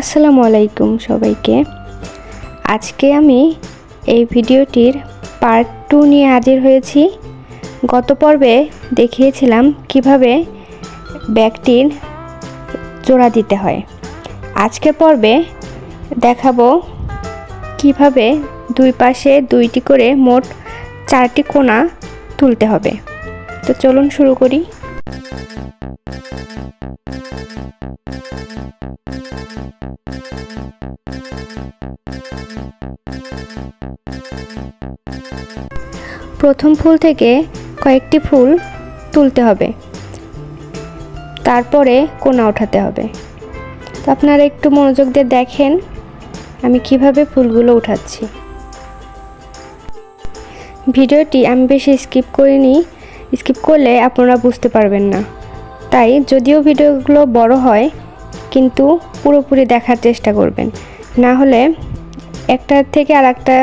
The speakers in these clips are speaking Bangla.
আসসালামু আলাইকুম সবাইকে। আজকে আমি এই ভিডিওটির পার্ট টু নিয়ে হাজির হয়েছি। গত পর্বে দেখিয়েছিলাম কীভাবে ব্যাগটির জোড়া দিতে হয়। আজকে পর্বে দেখাবো কীভাবে দুই পাশে দুইটি করে মোট চারটি কোণা তুলতে হবে। তো চলুন শুরু করি। প্রথম ফুল থেকে কয়েকটি ফুল তুলতে হবে। তারপরে কোনা ওঠাতে হবে। তো আপনারা একটু মনোযোগ দিয়ে দেখেন আমি কীভাবে ফুলগুলো উঠাচ্ছি। ভিডিওটি আমি বেশি স্কিপ করিনি। স্কিপ করলে আপনারা বুঝতে পারবেন না। তাই যদিও ভিডিওগুলো বড় হয়, কিন্তু পুরোপুরি দেখার চেষ্টা করবেন। না হলে একটা থেকে আর একটা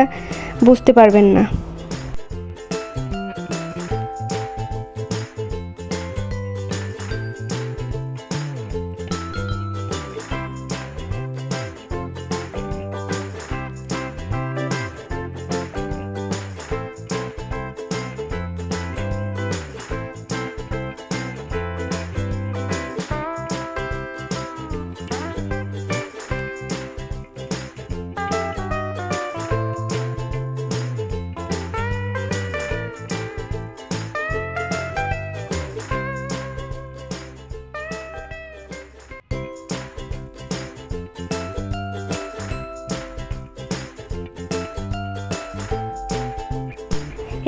বুঝতে পারবেন না।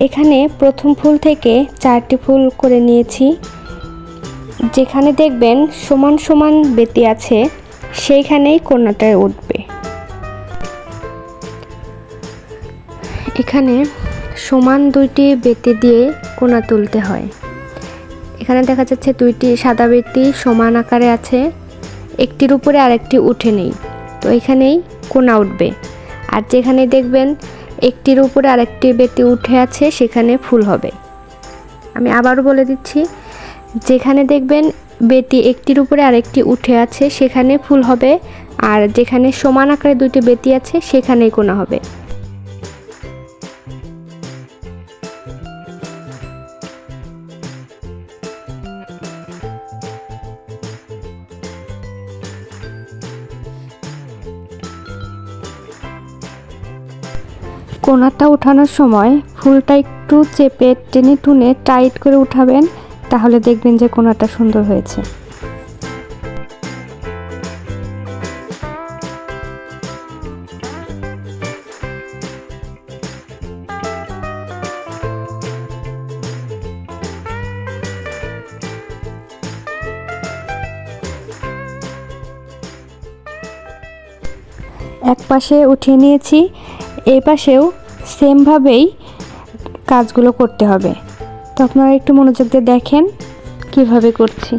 এখানে প্রথম ফুল থেকে চারটি ফুল করে নিয়েছি। যেখানে দেখবেন সমান সমান বেতি আছে, সেইখানেই কন্যাটায় উঠবে। এখানে সমান দুইটি বেতি দিয়ে কোনা তুলতে হয়। এখানে দেখা যাচ্ছে দুইটি সাদা বেতি সমান আকারে আছে, একটির উপরে আরেকটি উঠে নেই। তো এখানেই কোনা উঠবে। আর যেখানে দেখবেন একটির উপরে আরেকটি বেতি উঠে আছে, সেখানে ফুল হবে। আমি আবারও বলে দিচ্ছি, যেখানে দেখবেন বেতি একটির উপরে আরেকটি উঠে আছে, সেখানে ফুল হবে, আর যেখানে সমান আকারে দুটি বেতি আছে, সেখানেই কোনা হবে। কোনাটা ওঠানোর সময় ফুলটা একটু চেপে টেনে টুনে টাইট করে উঠাবেন, তাহলে দেখবেন যে কোনাটা সুন্দর হয়েছে। এক পাশে উঠিয়ে নিয়েছি। এই পাশেও সেমভাবেই কাজগুলো করতে হবে। তো আপনারা একটু মনোযোগ দিয়ে দেখেন কীভাবে করছি।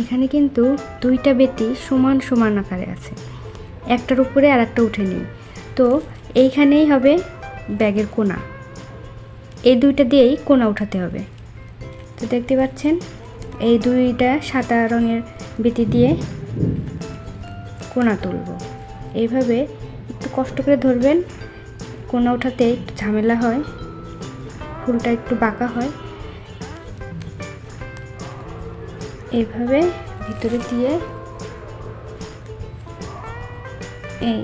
এখানে কিন্তু দুইটা বেতি সমান সমান আকারে আছে। একটার উপরে আর একটা উঠে নেই। তো এইখানেই হবে ব্যাগের কোনা এই দুইটা দিয়েই কোনা উঠাতে হবে। তো দেখতে পাচ্ছেন, এই দুইটা সাদা রঙের বেতি দিয়ে কোনা তুলব। এইভাবে একটু কষ্ট করে ধরবেন কোনা ওঠাতে একটু ঝামেলা হয়, ফুলটা একটু বাঁকা হয়। এইভাবে ভিতরে দিয়ে এই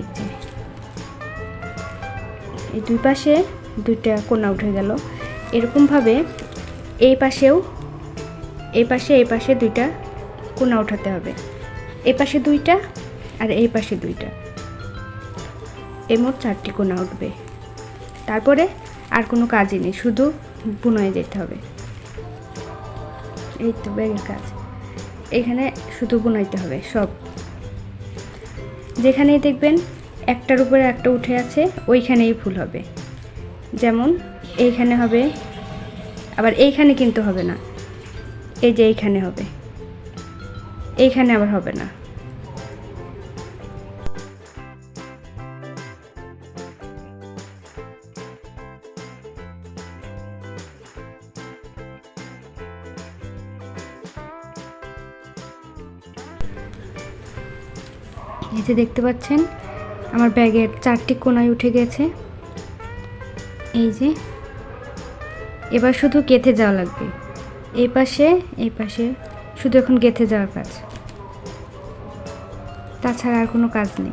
এই দুই পাশে দুইটা কোনা উঠে গেল। এরকমভাবে এই পাশেও, এই পাশে এই পাশে দুইটা কোনা উঠাতে হবে। এই পাশে দুইটা আর এই পাশে দুইটা। এই মোট চারটি কোনা উঠবে। তারপরে আর কোনো কাজই নেই, শুধু বুনোয় যেতে হবে। এই তো ব্যাগের কাজ এখানে শুধু বোনাইতে হবে, সব। যেখানেই দেখবেন একটার উপরে একটা উঠে আছে, ওইখানেই ফুল হবে। যেমন এইখানে হবে, আবার এইখানে কিন্তু হবে না। এই যে এইখানে হবে। এইখানে আবার হবে না। এই যে দেখতে পাচ্ছেন, আমার ব্যাগের চারটি কোনায় উঠে গেছে। এই যে, এবার শুধু গেথে যাওয়া লাগবে। এই পাশে এই পাশে, শুধু এখন গেথে যাওয়ার কাজ। তাছাড়া আর কোনো কাজ নেই।